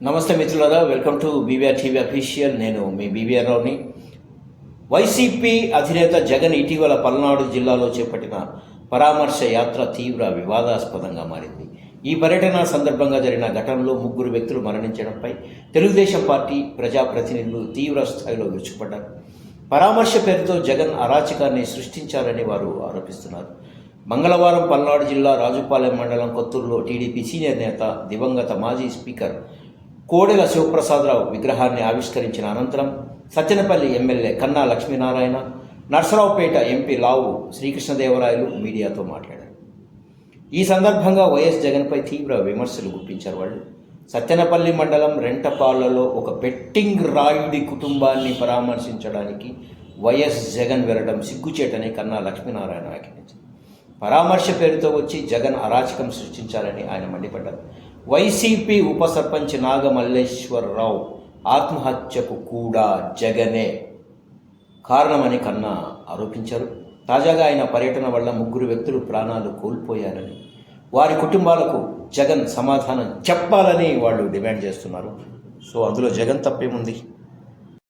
నమస్తే మిత్రులారా welcome to BBR TV official నేను మీ బీబీఆర్ రావుని. వైసీపీ అధినేత జగన్ ఇటీవల పల్నాడు జిల్లాలో చేపట్టిన పరామర్శ యాత్ర తీవ్ర వివాదాస్పదంగా మారింది. ఈ పర్యటన సందర్భంగా జరిగిన ఘటనలో ముగ్గురు వ్యక్తులు మరణించడంపై తెలుగుదేశం పార్టీ ప్రజాప్రతినిధులు తీవ్ర స్థాయిలో విరుచుకుపడ్డారు. పరామర్శ పేరుతో జగన్ అరాచకాన్ని సృష్టించారని వారు ఆరోపిస్తున్నారు. మంగళవారం పల్నాడు జిల్లా రాజుపాలెం మండలం కొత్తూరులో టీడీపీ సీనియర్ నేత దివంగత మాజీ స్పీకర్ కోడెల శివప్రసాదరావు విగ్రహాన్ని ఆవిష్కరించిన అనంతరం సత్యనపల్లి ఎమ్మెల్యే కన్నా లక్ష్మీనారాయణ నర్సరావుపేట ఎంపీ లావు శ్రీకృష్ణదేవరాయలు మీడియాతో మాట్లాడారు. ఈ సందర్భంగా వైఎస్ జగన్పై తీవ్ర విమర్శలు గుప్పించారు వాళ్ళు. సత్యనపల్లి మండలం రెంటపాళ్ళలో ఒక బెట్టింగ్ రాయుడి కుటుంబాన్ని పరామర్శించడానికి వైఎస్ జగన్ వెళ్ళడం సిగ్గుచేటని కన్నా లక్ష్మీనారాయణ వ్యాఖ్యానించారు. పరామర్శ పేరుతో వచ్చి జగన్ అరాచకం సృష్టించాలని ఆయన మండిపడ్డారు. వైసీపీ ఉప సర్పంచ్ నాగమల్లేశ్వరరావు ఆత్మహత్యకు కూడా జగనే కారణమని కన్నా ఆరోపించారు. తాజాగా ఆయన పర్యటన వల్ల ముగ్గురు వ్యక్తులు ప్రాణాలు కోల్పోయారని వారి కుటుంబాలకు జగన్ సమాధానం చెప్పాలని వాళ్ళు డిమాండ్ చేస్తున్నారు. సో అందులో జగన్ తప్పేముంది?